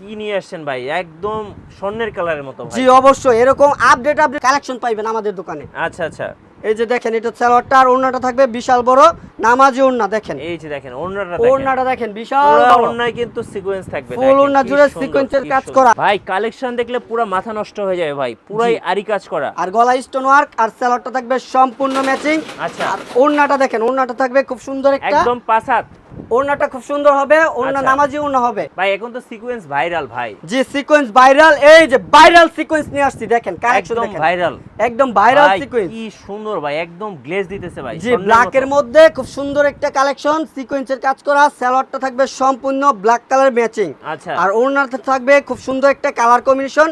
কি নিয়ে আসছেন ভাই? একদম স্বর্ণের কালারের মতো জি অবশ্যই। এরকম আপডেট আপডেট কালেকশন পাইবেন আমাদের দোকানে। আচ্ছা আচ্ছা। এই যে দেখেন এটা সালোয়ারটা আর ওড়নাটা থাকবে বিশাল বড় নামাজি ওড়না দেখেন। এই যে দেখেন ওড়নাটা দেখেন। ওড়নাটা দেখেন বিশাল বড়। ওড়নায় কিন্তু সিকোয়েন্স থাকবে দেখেন, ওড়না জুড়ে সুন্দর, কাজ করা। ভাই কালেকশন দেখলে পুরো মাথা নষ্ট হয়ে যাবে ভাই পুরাই আরি কাজ করা। আর গলা স্টোন ওয়ার্ক আর সালোয়ারটা থাকবে সম্পূর্ণ ম্যাচিং আচ্ছা। আর ওড়নাটা দেখেন ওড়নাটা থাকবে খুব সুন্দর একটা একদম পাঁচ হাত। ওড়নাটা খুব সুন্দর হবে ওড়না আচ্ছা। নামাজি ওড়না হবে। ভাই এখন তো সিকোয়েন্স ভাইরাল ভাই। জি সিকোয়েন্স ভাইরাল এই যে ভাইরাল সিকোয়েন্স নিয়ে আসছি দেখেন একদম ভাইরাল একদম ভাইরাল সিকোয়েন্স কি সুন্দর ভাই একদম গ্লেজ দিতেছে ভাই জি ব্ল্যাকের মতো। মধ্যে খুব সুন্দর একটা কালেকশন সিকোয়েন্সের কাজ করা সালোয়ারটা থাকবে সম্পূর্ণ ব্ল্যাক কালার ম্যাচিং আচ্ছা। আর ওড়নাটা থাকবে খুব সুন্দর একটা কালার কম্বিনেশন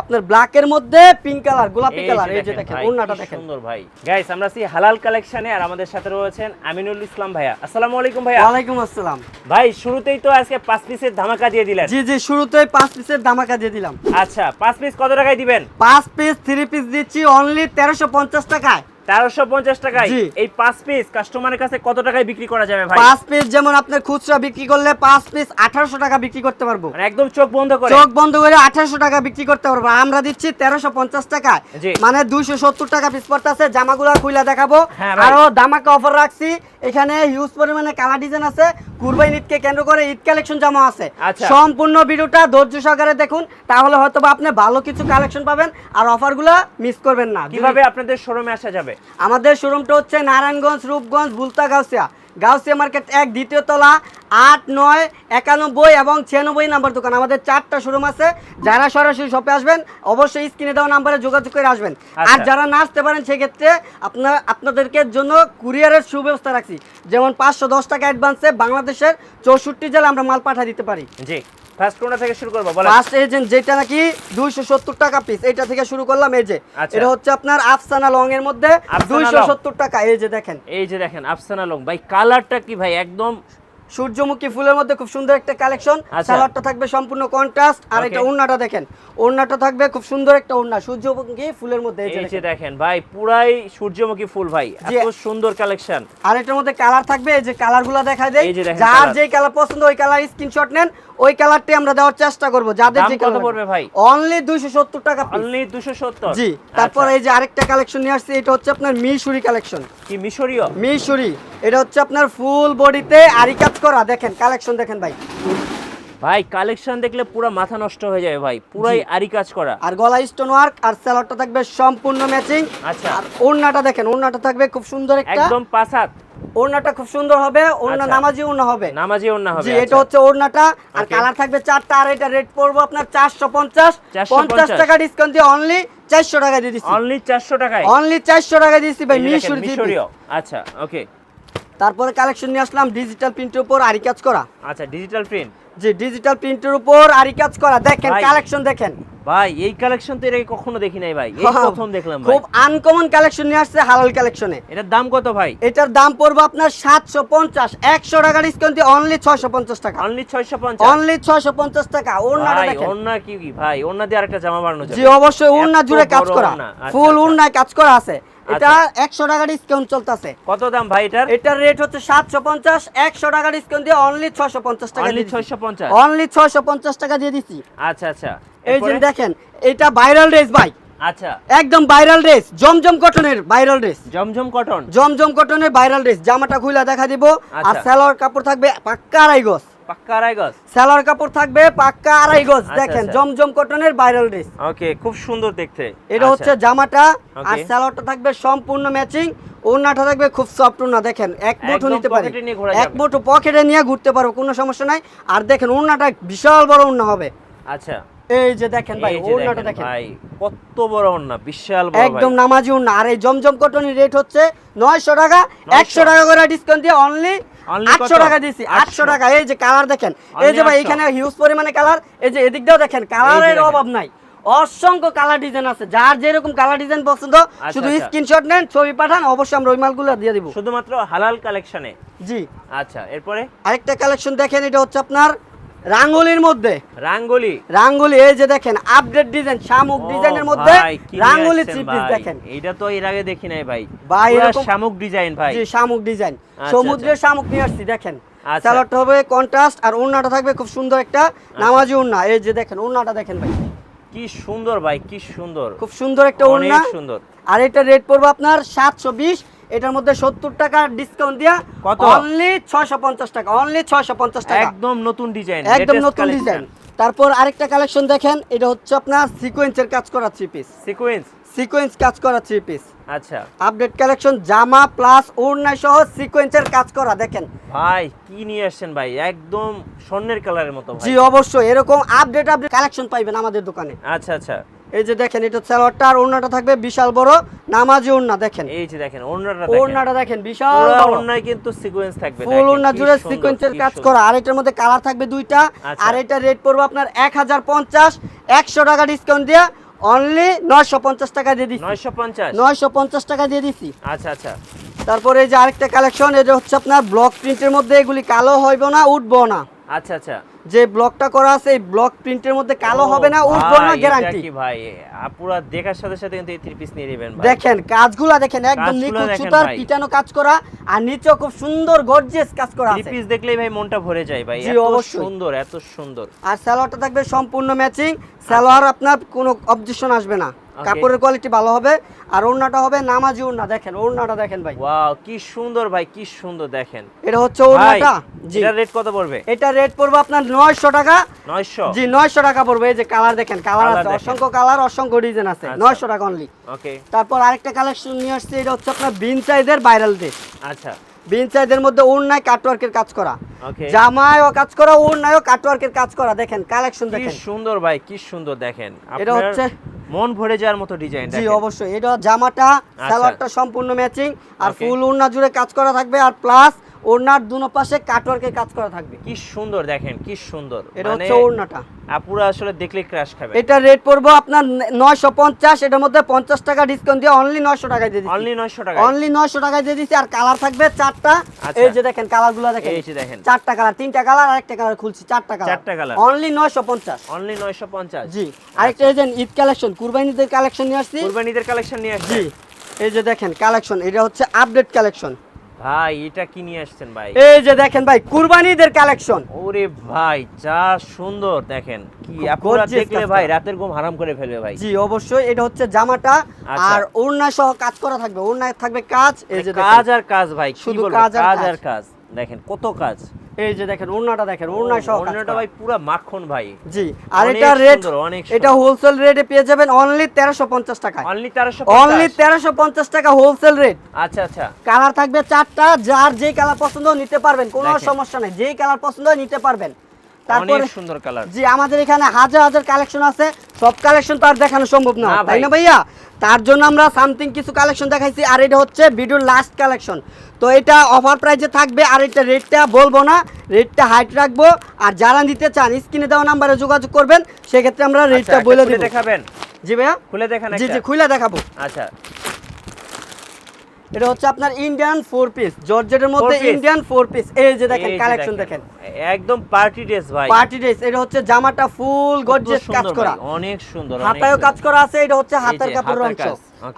আপনার ব্ল্যাক এর মধ্যে পিঙ্ক কালার গোলাপি কালার এই যে দেখেন ওন্নাটা দেখেন। সুন্দর ভাই। গাইস আমরা আছি হালাল কালেকশনে আর আমাদের সাথে রয়েছেন আমিনুল ইসলাম ভাইয়া। আসসালামু আলাইকুম ভাইয়া। ওয়ালাইকুম আসসালাম। ভাই শুরুতেই তো আজকে পাঁচ পিসের ধামাকা দিয়ে দিলেন। জি জি শুরুতেই পাঁচ পিসের ধামাকা দিয়ে দিলাম। আচ্ছা পাঁচ পিস কত টাকায় দিবেন? পাঁচ পিস থ্রি পিস দিচ্ছি অনলি তেরোশো পঞ্চাশ টাকায়। তেরোশো পঞ্চাশ টাকায় এই 5 পিস কাস্টমারের কাছে কত টাকায় বিক্রি করা যাবে ভাই? 5 পিস যেমন আপনি খুচরা বিক্রি করলে 5 পিস আঠারোশো টাকা বিক্রি করতে পারব। মানে একদম চোখ বন্ধ করে। চোখ বন্ধ করে আঠারোশো টাকা বিক্রি করতে পারব। আমরা দিচ্ছি তেরোশো পঞ্চাশ টাকা। মানে দুইশো সত্তর টাকা পিস পড়তেছে জামাগুলো খুলে দেখাবো। হ্যাঁ। আরও দামাকা অফার রাখছি। এখানে হিউজ পরিমাণে কালার ডিজাইন আছে। কুরবাই ঈদকে কেন্দ্র করে ঈদ কালেকশন জমা আছে। আচ্ছা। সম্পূর্ণ ভিডিওটা ধৈর্য সহকারে দেখুন তাহলে হয়তো আপনি ভালো কিছু কালেকশন পাবেন আর অফারগুলো মিস করবেন না। কীভাবে আপনাদের শোরুমে আসা যাবে? আমাদের শোরুমটা হচ্ছে নারায়ণগঞ্জ রূপগঞ্জ বুলতা গাউসিয়া। গাউসিয়া মার্কেট এক দ্বিতীয় তলা আট নয় একানব্বই এবং ছিয়ানব্বই নাম্বার দোকান। আমাদের চারটা শোরুম আছে। যারা সরাসরি শপে আসবেন অবশ্যই স্ক্রিনে দেওয়া নাম্বারে যোগাযোগ করে আসবেন। আর আচ্ছা। যারা না আসতে পারেন সেক্ষেত্রে আপনার আপনাদেরকে জন্য কুরিয়ারের সুব্যবস্থা রাখছি। যেমন পাঁচশো দশ টাকা অ্যাডভান্সে বাংলাদেশের চৌষট্টি জেলা আমরা মাল পাঠিয়ে দিতে পারি। জি। ফার্স্ট কোনটা থেকে শুরু করব বলেন ফার্স্ট এজেন্ট যেটা নাকি দুইশো সত্তর টাকা পিস এটা থেকে শুরু করলাম এই যে আচ্ছা। এটা হচ্ছে আপনার আফসানা লং এর মধ্যে আফসানা দুইশো লং। সত্তর টাকা এই যে দেখেন এই যে দেখেন আফসানা লং ভাই কালারটা কি ভাই একদম সূর্যমুখী ফুলের মধ্যে খুব সুন্দর একটা কালেকশন। আচ্ছা। সালোয়ারটা থাকবে সম্পূর্ণ কন্ট্রাস্ট আর এটা ওড়নাটা দেখেন। ওড়নাটা থাকবে খুব সুন্দর একটা ওড়না সূর্যমুখী ফুলের মধ্যে এই যে দেখেন। ভাই পুরাই সূর্যমুখী ফুল ভাই এত সুন্দর কালেকশন আর এটার মধ্যে কালার থাকবে এই যে কালারগুলো দেখায় যে যার যেই কালার পছন্দ ওই কালার স্ক্রিনশট নেন ওই কালারটি আমরা দেওয়ার চেষ্টা করব। যাদের যে কত পড়বে ভাই? অনলি 270 টাকা অনলি দুশো সত্তর? জি তারপর এই যে আরেকটা কালেকশন নিয়ে আসছে এটা হচ্ছে আপনার মিশরি কালেকশন কি মিশরীয়? মিশরি। এটা হচ্ছে আপনার ফুল বডিতে আরি কাজ করা। দেখেন কালেকশন দেখেন ভাই। ভাই কালেকশন দেখলে পুরো মাথা নষ্ট হয়ে যাবে ভাই। পুরাই আরি কাজ করা। আর গলা স্টোন ওয়ার্ক আর থাকবে সম্পূর্ণ ম্যাচিং আচ্ছা। আর ওড়নাটা দেখেন ওড়নাটা থাকবে খুব সুন্দর একটা। একদম পাঁচ হাত। ওড়নাটা খুব সুন্দর হবে ওড়না আচ্ছা। নামাজি ওড়না হবে। নামাজি ওন্না হবে জি আচ্ছা। এটা হচ্ছে ওড়নাটা। আর কালার থাকবে চারটা আর এটা রেট পড়ব আপনার চারশো পঞ্চাশ। 450 পঞ্চাশ। টাকা ডিসকাউন্ট দিয়ে অনলি চারশো টাকা দিয়ে দিচ্ছি। অনলি চারশো টাকায়? অনলি চারশো টাকা দিচ্ছি ভাই মিশরীয়। আচ্ছা ওকে তারপরে কালেকশন নিয়ে আসলাম ডিজিটাল প্রিন্টের উপর আরি কাজ করা। আচ্ছা ডিজিটাল প্রিন্ট জি ডিজিটাল প্রিন্টের উপর আরি কাজ করা দেখেন কালেকশন দেখেন। ভাই এই কালেকশন তো এর আগে কখনো দেখি নাই ভাই। এই প্রথম দেখলাম ভাই। খুব আনকমন কালেকশন নিয়ে আসছে হালাল কালেকশনে এটার দাম কত ভাই? এটার দাম পড়বে আপনার সাতশো পঞ্চাশ একশো টাকা ডিসকাউন্ট দিয়ে অনলি ছয়শো পঞ্চাশ টাকা। অনলি ছয়শো পঞ্চাশ? অনলি ছয়শো পঞ্চাশ টাকা ওড়নাটা ভাই দেখেন। ওন্না কি কি? ভাই ওন্না দিয়ে আরেকটা জামা বানানো যাবে। জি অবশ্যই এত জুড়ে কাজ করা আচ্ছা, ফুল আচ্ছা। ওড়নায় কাজ করা আছে। এটা আচ্ছা। একশো টাকা ডিসকাউন্ট চলতেছে। কত দাম ভাই এটার? এটার রেট হচ্ছে সাতশো পঞ্চাশ একশো টাকা ডিসকাউন্ট দিয়ে অনলি ছয়শো পঞ্চাশ টাকা অনলি ছয়শো পঞ্চাশ? অনলি ছয়শো পঞ্চাশ টাকা দিয়ে দিচ্ছি আচ্ছা আচ্ছা। এই যে দেখেন এটা ভাইরাল ড্রেস ভাই। আচ্ছা। একদম ভাইরাল ড্রেস জমজম কটনের ভাইরাল ড্রেস জমজম কটন জমজম কটনের ভাইরাল ড্রেস জামাটা খুলে দেখা দিব। আর আচ্ছা। সালোয়ার কাপড় থাকবে পাক্কা আড়াই গজ পাক্কা আড়াই গজ? সালোয়ার কাপড় থাকবে পাক্কা আড়াই গজ। আচ্ছা, দেখেন আচ্ছা। জমজম কটনের ভাইরাল ড্রেস ওকে খুব সুন্দর দেখতে। এটা আচ্ছা। হচ্ছে জামাটা আর সালোয়ারটা থাকবে সম্পূর্ণ ম্যাচিং ওড়নাটা থাকবে খুব সফট ওড়না দেখেন এক মুঠো নিতে পারি। এক মুঠো পকেটে নিয়ে ঘুরতে পারো কোনো সমস্যা নাই। আর দেখেন ওড়নাটা বিশাল বড় ওড়না হবে। আচ্ছা। এই যে দেখেন ভাই ওড়নাটা দেখেন। ভাই কত বড় ওন্না বিশাল বড় একদম নামাজি ওড়না। আর এই জমজম কটনের রেট হচ্ছে নয়শো টাকা। 900 একশো টাকা করে ডিসকাউন্ট দিয়ে অনলি আটশো? টাকা দিছি আটশো। 800 টাকা। এই যে কালার দেখেন এই যে ভাই এখানে হিউজ পরিমাণে কালার এই যে এদিক দিয়েও দেখেন কালারের অভাব নাই। অসংখ্য কালার ডিজাইন আছে। যার যেরকম কালার ডিজাইন পছন্দ শুধু আচ্ছা। স্ক্রিনশট নেন ছবি পাঠান অবশ্যই আমরা ওই মালগুলো দিয়ে দিব। শুধুমাত্র হালাল কালেকশনে জি। আচ্ছা এরপরে? আরেকটা কালেকশন দেখেন এটা হচ্ছে আপনার রাঙ্গুলির মধ্যে। রাঙ্গলি। রাঙ্গুলি এই যে দেখেন আপডেট ডিজাইন শামুক ডিজাইনের মধ্যে রাঙ্গুলি থ্রি পিস দেখেন। এইটা তো এর আগে দেখি নাই ভাই। ভাই, শামুক ডিজাইন ভাই। জি শামুক ডিজাইন আচ্ছা, সমুদ্রের শামুক নিয়ে আসছি দেখেন। আচ্ছা। স্যালোয়ারটা হবে কন্ট্রাস্ট আর ওড়নাটা থাকবে খুব সুন্দর একটা নামাজি ওড়না এই যে দেখেন ওড়নাটা দেখেন ভাই। কি সুন্দর ভাই কি সুন্দর। খুব সুন্দর একটা ওড়না সুন্দর। আর এটা রেট পড়বে আপনার সাতশো বিশ এটার মধ্যে সত্তর টাকা ডিসকাউন্ট দিয়া কত? অনলি ছয়শো পঞ্চাশ টাকা অনলি ছয়শো পঞ্চাশ টাকা। একদম নতুন ডিজাইন একদম নতুন ডিজাইন তারপর আরেকটা কালেকশন দেখেন এটা হচ্ছে আপনার সিকোয়েন্সের কাজ করা থ্রি পিস সিকোয়েন্স সিকোয়েন্স কাজ করা থ্রি পিস আচ্ছা। আপডেট কালেকশন জামা প্লাস ওড়না সহ সিকোয়েন্সের কাজ করা দেখেন। ভাই কি নিয়ে আসছেন ভাই? একদম স্বর্ণের কালারের মতো ভাই। জি অবশ্যই। এরকম আপডেট আপডেট কালেকশন পাইবেন আমাদের দোকানে। আচ্ছা আচ্ছা। এই যে দেখেন এটা সালোয়ারটা আর ওড়নাটা থাকবে বিশাল বড় নামাজি ওড়না দেখেন। এই যে দেখেন ওড়নাটা দেখেন। ওড়নাটা দেখেন বিশাল বড়। ওড়নায় কিন্তু সিকোয়েন্স থাকবে ফুল ওড়না জুড়ে সিকোয়েন্সের কাজ করা। আর এটার মধ্যে কালার থাকবে দুইটা। আচ্ছা। আর এটা রেট পড়বে আপনার এক হাজার পঞ্চাশ একশো টাকা ডিসকাউন্ট দিয়ে অনলি নয়শো পঞ্চাশ টাকা দিয়ে দিচ্ছি 950 নয়শো পঞ্চাশ টাকা দিয়ে দিচ্ছি আচ্ছা আচ্ছা। তারপরে এই যে আরেকটা কালেকশন এটা হচ্ছে আপনার ব্লক প্রিন্টের মধ্যে এগুলি কালো হইব না উঠবো না। আচ্ছা আচ্ছা। যে ব্লকটা করা আছে এই ব্লক প্রিন্টের মধ্যে কালো হবে না উঠবো না গ্যারান্টি কি ভাই? আপুরা দেখার সাথে সাথে কিন্তু এই থ্রি পিস নিয়ে নেবেন ভাই। দেখেন কাজগুলা দেখেন একদম নিখুঁত সুতার পিটানো কাজ করা আর নিচেও খুব সুন্দর গর্জিয়াস কাজ করা আছে। থ্রি পিস দেখলেই ভাই মনটা ভরে যায় ভাই। এত। সুন্দর এত সুন্দর। আর সালোয়ারটা থাকবে সম্পূর্ণ ম্যাচিং সালোয়ার আপনার কোনো অবজেকশন আসবে না। কাপড়ের কোয়ালিটি ভালো হবে আর ওড়নাটা হবে নামাজি ওড়না দেখেন ওড়নাটা দেখেন ভাই। ওয়াও কি সুন্দর ভাই কি সুন্দর দেখেন। এটা হচ্ছে ওড়নাটা? জি। এটার রেট কত পড়বে? এটা রেট পড়বে আপনার নয়শো টাকা। 900 জি নয়শো টাকা পড়বে এই যে কালার দেখেন কালার আছে অসংখ্য কালার অসংখ্য ডিজাইন আছে আচ্ছা। নয়শো টাকা অনলি ওকে তারপর আরেকটা কালেকশন নিয়ে আসছে এটা হচ্ছে আপনার বিন সাইজের ভাইরাল ড্রেস আচ্ছা। বিন সাইজের মধ্যে ওড়নায় কাটওয়ার্কের কাজ করা। ওকে জামায়ও কাজ করা ওড়নায়ও কাটওয়ার্কের কাজ করা দেখেন কালেকশন দেখেন। কি সুন্দর ভাই কি সুন্দর দেখেন। এটা হচ্ছে- মন ভরে যাওয়ার মতো ডিজাইন জি অবশ্যই। এটা জামাটা সালোয়ারটা সম্পূর্ণ ম্যাচিং আর ফুল ওড়না জুড়ে কাজ করা থাকবে আর প্লাস ওড়নার দুনো পাশে কাটওয়ার্কের কাজ করা থাকবে। কি সুন্দর দেখেন কি সুন্দর। এটা মানে হচ্ছে ওড়নাটা। আপুরা আসলে দেখলে ক্রাশ খাবে। এটা রেট পড়ব আপনার নয়শো পঞ্চাশ এটার মধ্যে পঞ্চাশ টাকা ডিসকাউন্ট দিয়ে অনলি নয়শো টাকায় দিয়ে দিচ্ছি। অনলি 900 টাকা অনলি নয়শো টাকায় দিয়ে দিচ্ছি আর কালার থাকবে চারটা। আচ্ছা। এই যে দেখেন কালারগুলো দেখেন। এই যে দেখেন। চারটা কালার তিনটা কালার আর একটা কালার খুলছি চারটা কালার চারটা colour। অনলি নয়শো পঞ্চাশ। অনলি 950 জি। আরেকটা এই যে ঈদ কালেকশন কুরবানিদের কালেকশন নিয়ে আসছি। কুরবানিদের কালেকশন নিয়ে আসছি। এই যে দেখেন কালেকশন এটা হচ্ছে আপডেট কালেকশন ভাই এটা কি নিয়ে আসছেন ভাই? এই যে দেখেন ভাই কুরবানিদের কালেকশন ওরে ভাই যা সুন্দর দেখেন। কি আপনারা দেখলে ভাই রাতের ঘুম হারাম করে ফেলবে ভাই। জি অবশ্যই এটা হচ্ছে জামাটা আচ্ছা। আর ওড়না সহ কাজ করা থাকবে। ওড়নায় থাকবে কাজ এই যে কাজ আর কাজ ভাই কি শুধু কাজ। আর কাজ। দেখেন কত কাজ। এই যে দেখেন ওড়নাটা দেখেন ওড়না সহ ওড়নাটা ভাই পুরো মাখন ভাই। জি আর এটা রেট এটা হোলসেল রেটে পেয়ে যাবেন অনলি তেরোশো পঞ্চাশ টাকা অনলি 1350 অনলি তেরোশো পঞ্চাশ টাকা হোলসেল রেট আচ্ছা আচ্ছা। কালার থাকবে চারটা যার যে কালার পছন্দ নিতে পারবেন কোনো সমস্যা নেই যেই কালার পছন্দ নিতে পারবেন। তারপরে সুন্দর কালার জি আমাদের এখানে হাজার হাজার কালেকশন আছে। সব কালেকশন তো আর দেখানো সম্ভব না। তাই না ভাইয়া? তার জন্য আমরা সামথিং কিছু কালেকশন দেখাইছি আর এটা হচ্ছে ভিডিওর লাস্ট কালেকশন তো এটা অফার প্রাইসে থাকবে আর এটা রেটটা বলব না। রেটটা হাইট রাখব। আর যারা নিতে চান স্ক্রিনে দেওয়া নাম্বারে যোগাযোগ করবেন। সেক্ষেত্রে আমরা রেটটা বলে দিব। দেখাবেন। জি ভাইয়া? খুলে দেখান জি জি খুলে দেখাবো। আচ্ছা। এটা হচ্ছে আপনার ইন্ডিয়ান ফোর পিস জর্জেটের মধ্যে ইন্ডিয়ান ফোর পিস এই যে দেখেন কালেকশন দেখেন। একদম পার্টি ড্রেস ভাই। পার্টি ড্রেস এটা হচ্ছে জামাটা ফুল গর্জিয়াস কাজ করা। অনেক সুন্দর হাতায়ও কাজ করা আছে এটা হচ্ছে হাতের কাপড়ের অংশ।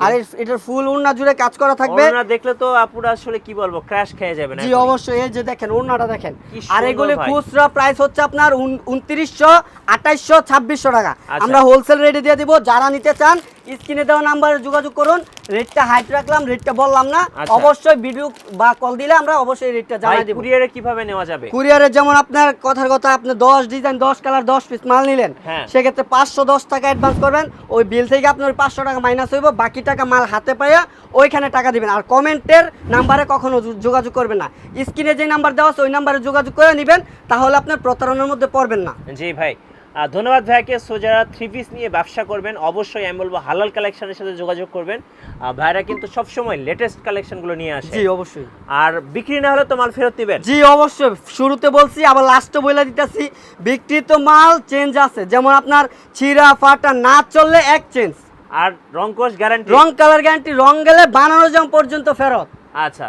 আর এটার ফুল উন্না জুড়ে কাজ করা থাকবে। ওড়না দেখলে তো আপুরা আসলে কি বলব ক্র্যাশ খেয়ে যাবে না জি অবশ্যই। এই যে দেখেন ওড়নাটা দেখেন। আর এগুলি খুচরা প্রাইস হচ্ছে আপনার উনত্রিশশো আঠাইশশো ছাব্বিশশো টাকা। আচ্ছা। আমরা হোলসেল রেটে দিয়ে দিব। যারা নিতে চান স্ক্রিনে দেওয়া নাম্বারে যোগাযোগ করুন। রেটটা হাইট রাখলাম রেটটা বললাম না। আচ্ছা। অবশ্যই ভিডিও বা কল দিলে আমরা অবশ্যই রেটটা জানাই দিব। কুরিয়ারে কীভাবে নেওয়া যাবে? কুরিয়ারে যেমন আপনার কথার কথা আপনি দশ ডিজাইন দশ কালার দশ পিস মাল নিলেন হ্যাঁ। সেক্ষেত্রে পাঁচশো দশ টাকা অ্যাডভান্স করবেন। ওই বিল থেকে আপনার ওই পাঁচশো টাকা মাইনাস হইব বাকি টাকা মাল হাতে পাইয়া ওইখানে টাকা দিবেন। আর কমেন্টের নাম্বারে কখনো যোগাযোগ করবেন না। স্ক্রিনে যে নাম্বার দেওয়া আছে ওই নাম্বারে যোগাযোগ করে নেবেন তাহলে আপনার প্রতারণার মধ্যে পড়বেন না। জি ভাই। ধন্যবাদ ভাইকে সো যারা থ্রি পিস নিয়ে ব্যবসা করবেন অবশ্যই আমি বলব হালাল কালেকশনের সাথে যোগাযোগ করবেন। ভাইরা কিন্তু সবসময় লেটেস্ট কালেকশনগুলো নিয়ে আসে। জি অবশ্যই। আর বিক্রি না হলে তো মাল ফেরত দিবেন। জি অবশ্যই। শুরুতে বলছি আবার লাস্টে বলে দিতেছি বিক্রি তো মাল চেঞ্জ আছে। যেমন আপনার ছিঁড়া ফাটা না চললে এক চেঞ্জ আর রংকশ গ্যারান্টি রং কালার গ্যারান্টি রং গেলে বানানো যাম পর্যন্ত ফেরত। আচ্ছা।